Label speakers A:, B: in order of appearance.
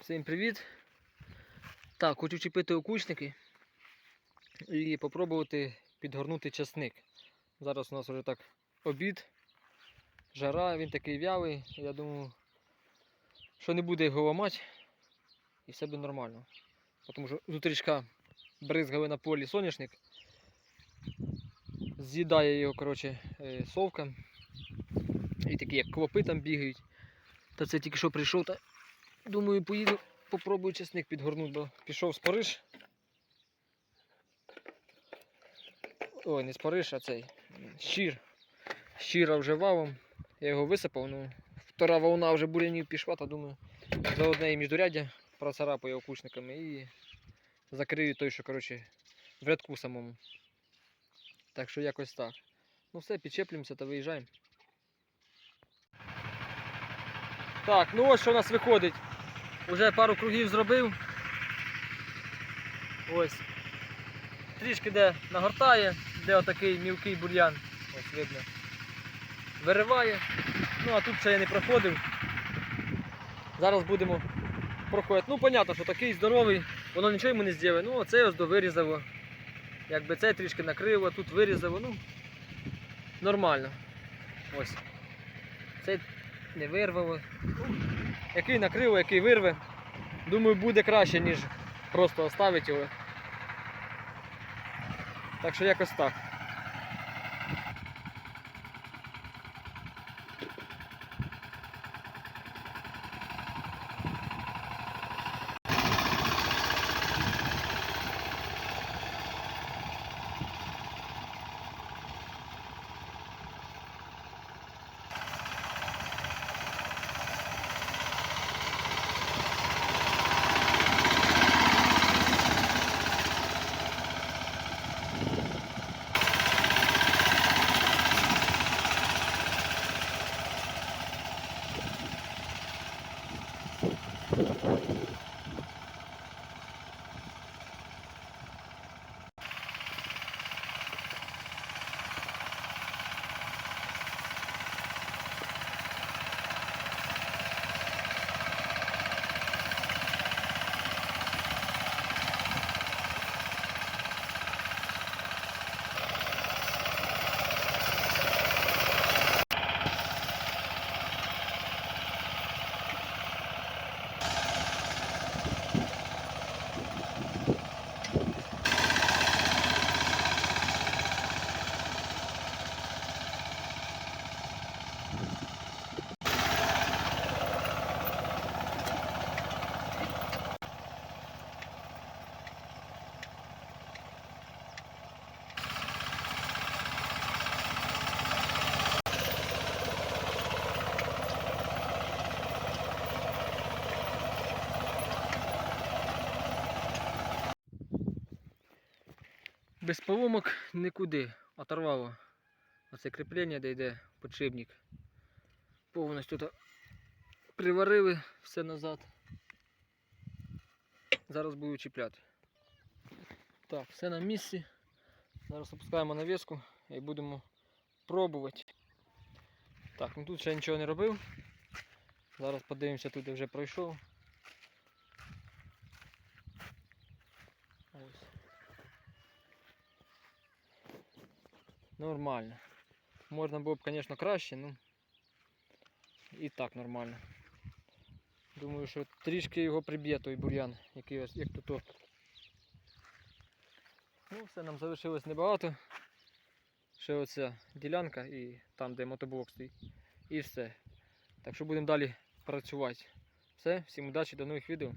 A: Всім привіт! Так, хочу чіпити окучники і попробувати підгорнути часник. Зараз у нас вже так обід, жара, він такий в'явий. Я думаю, що не буде його ламати і все буде нормально. Тому що зутрічка бризгали на полі соняшник, з'їдає його коротше, е, совка. І такі як клопи там бігають. Та це тільки що прийшов, та думаю, поїду, попробую чесник підгорнути, бо пішов з Париж. Ой, не з Париж, а цей м, щір. Щира вже валом. Я його висипав, ну втора волна вже бурянів пішла, та думаю, за одне міждуряддя процарапаю окучниками і закрию той, що коротше, в рядку самому. Так що якось так. Ну все, підчеплюємося та виїжджаємо. Так, ну ось що у нас виходить. Уже пару кругів зробив. Ось. Трішки де нагортає, де отакий мілкий бур'ян. Ось видно. Вириває. Ну а тут ще я не проходив. Зараз будемо проходити. Ну, понятно, що такий здоровий, воно нічого йому не зробить. Ну, оце ось довирізало. Якби це трішки накрило, тут вирізало, ну нормально. Ось. Цей не вирвало. Який накриво, який вирве. Думаю, буде краще, ніж просто оставити його. Так що якось так. Thank you. Без поломок нікуди. Оторвало. Оце кріплення, де йде подшипник. Повністю тут приварили все назад. Зараз буду чіпляти. Так, все на місці. Зараз опускаємо навіску і будемо пробувати. Так, ну тут ще нічого не робив. Зараз подивимося, тут я вже пройшов. Ось. Нормально. Можна було б, звісно, краще, ну і так нормально. Думаю, що трішки його приб'є той бур'ян, який ось як тут. Ну, все, нам залишилось небагато. Ще оця ділянка і там, де мотоблок стоїть. І все. Так що будемо далі працювати. Все, всім удачі, до нових відео.